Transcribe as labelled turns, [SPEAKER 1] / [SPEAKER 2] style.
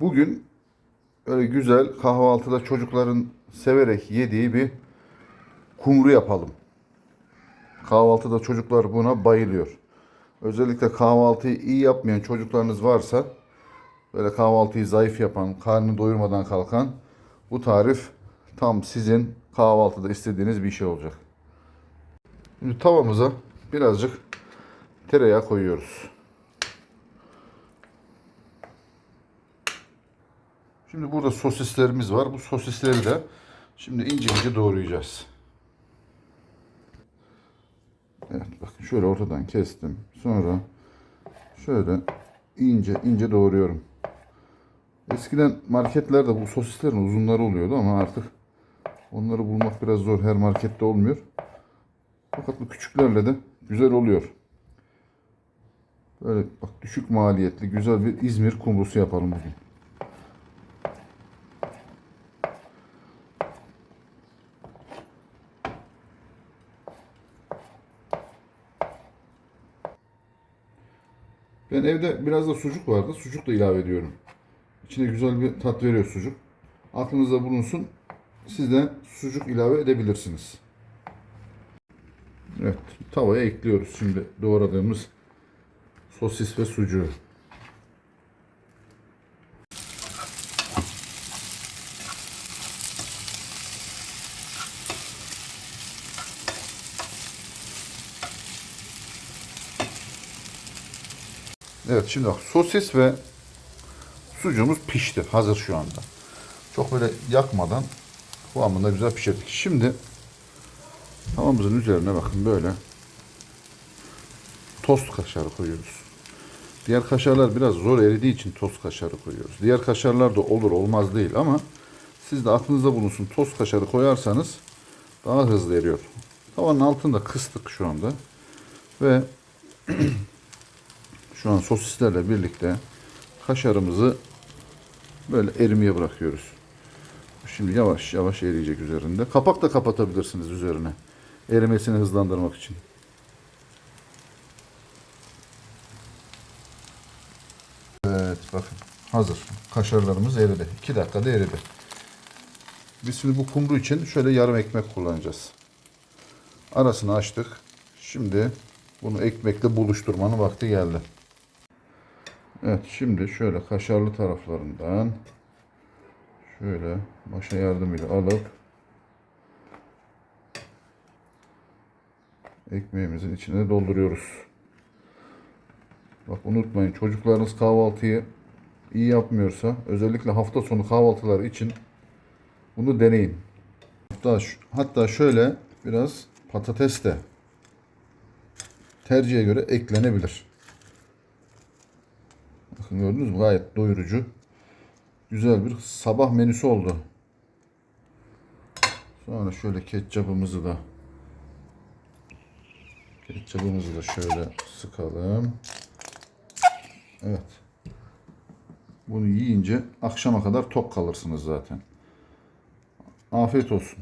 [SPEAKER 1] Bugün öyle güzel kahvaltıda çocukların severek yediği bir kumru yapalım. Kahvaltıda çocuklar buna bayılıyor. Özellikle kahvaltıyı iyi yapmayan çocuklarınız varsa böyle kahvaltıyı zayıf yapan, karnını doyurmadan kalkan bu tarif tam sizin kahvaltıda istediğiniz bir şey olacak. Şimdi tavamıza birazcık tereyağı koyuyoruz. Şimdi burada sosislerimiz var. Bu sosisleri de şimdi ince ince doğrayacağız. Evet bakın şöyle ortadan kestim. Sonra şöyle ince ince doğruyorum. Eskiden marketlerde bu sosislerin uzunları oluyordu ama artık onları bulmak biraz zor. Her markette olmuyor. Fakat bu küçüklerle de güzel oluyor. Böyle bak düşük maliyetli güzel bir İzmir kumrusu yapalım bugün. Ben evde biraz da sucuk vardı. Sucuk da ilave ediyorum. İçine güzel bir tat veriyor sucuk. Aklınızda bulunsun. Siz de sucuk ilave edebilirsiniz. Evet, tavaya ekliyoruz şimdi doğradığımız sosis ve sucuğu. Evet şimdi bak sosis ve sucuğumuz pişti. Hazır şu anda. Çok böyle yakmadan kıvamında güzel pişirdik. Şimdi tavamızın üzerine bakın böyle tost kaşarı koyuyoruz. Diğer kaşarlar biraz zor eridiği için tost kaşarı koyuyoruz. Diğer kaşarlar da olur olmaz değil ama siz de aklınızda bulunsun tost kaşarı koyarsanız daha hızlı eriyor. Tavanın altında kıstık şu anda ve şu an sosislerle birlikte kaşarımızı böyle erimeye bırakıyoruz. Şimdi yavaş yavaş eriyecek üzerinde. Kapak da kapatabilirsiniz üzerine. Erimesini hızlandırmak için. Evet bakın hazır. Kaşarlarımız eridi. 2 dakikada eridi. Biz şimdi bu kumru için şöyle yarım ekmek kullanacağız. Arasını açtık. Şimdi bunu ekmekle buluşturmanın vakti geldi. Evet şimdi şöyle kaşarlı taraflarından şöyle maşa yardımıyla alıp ekmeğimizin içine dolduruyoruz. Bak unutmayın çocuklarınız kahvaltıyı iyi yapmıyorsa özellikle hafta sonu kahvaltıları için bunu deneyin. Hatta, hatta şöyle biraz patates de tercihe göre eklenebilir. Bakın gördünüz mü? Gayet doyurucu. Güzel bir sabah menüsü oldu. Sonra şöyle ketçapımızı da ketçapımızı da şöyle sıkalım. Evet. Bunu yiyince akşama kadar tok kalırsınız zaten. Afiyet olsun.